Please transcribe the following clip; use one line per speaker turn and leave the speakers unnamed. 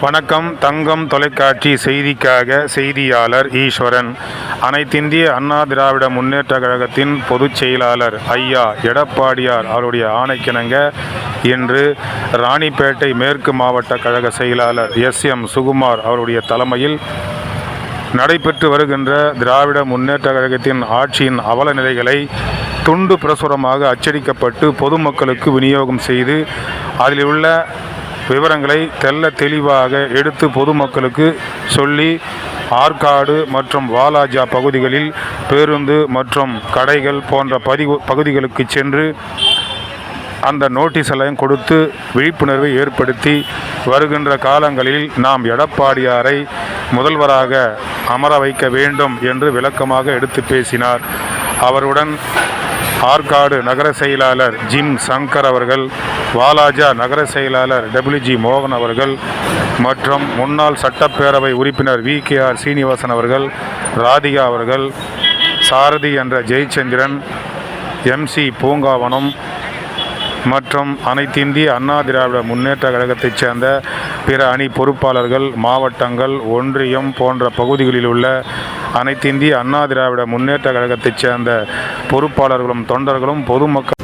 வணக்கம். தங்கம் தொலைக்காட்சி செய்திக்காக செய்தியாளர் ஈஸ்வரன். அனைத்திந்திய அண்ணா திராவிட முன்னேற்ற கழகத்தின் பொதுச் செயலாளர் ஐயா எடப்பாடியார் அவருடைய ஆணைக்கிணங்க இன்று ராணிப்பேட்டை மேற்கு மாவட்ட கழக செயலாளர் எஸ். எம். சுகுமார் அவருடைய தலைமையில் நடைபெற்று வருகின்ற திராவிட முன்னேற்ற கழகத்தின் ஆட்சியின் அவல நிலைகளை துண்டு பிரசுரமாக அச்சடிக்கப்பட்டு பொதுமக்களுக்கு விநியோகம் செய்து அதில் உள்ள விவரங்களை தெல்ல தெளிவாக எடுத்து பொதுமக்களுக்கு சொல்லி ஆற்காடு மற்றும் வாலாஜா பகுதிகளில் பேருந்து மற்றும் கடைகள் போன்ற பதிவு பகுதிகளுக்கு சென்று அந்த நோட்டீஸ் எல்லாம் கொடுத்து விழிப்புணர்வை ஏற்படுத்தி வருகின்ற காலங்களில் நாம் எடப்பாடியாரை முதல்வராக அமர வைக்க வேண்டும் என்று விளக்கமாக எடுத்து பேசினார். அவருடன் ஆற்காடு நகர செயலாளர் ஜிம் சங்கர் அவர்கள் வாலாஜா நகர செயலாளர் டபிள்யூஜி மோகன் அவர்கள் மற்றும் முன்னாள் சட்டப்பேரவை உறுப்பினர் வி கே ஆர் சீனிவாசன் அவர்கள் ராதிகா அவர்கள் சாரதி என்ற ஜெயச்சந்திரன் எம்சி பூங்காவனம் மற்றும் அனைத்திந்திய அண்ணா திராவிட முன்னேற்ற கழகத்தைச் சேர்ந்த பிற அணி பொறுப்பாளர்கள் மாவட்டங்கள் ஒன்றியம் போன்ற பகுதிகளில் உள்ள அனைத்திந்திய அண்ணா திராவிட முன்னேற்ற கழகத்தைச் சேர்ந்த பொறுப்பாளர்களும் தொண்டர்களும் பொதுமக்கள்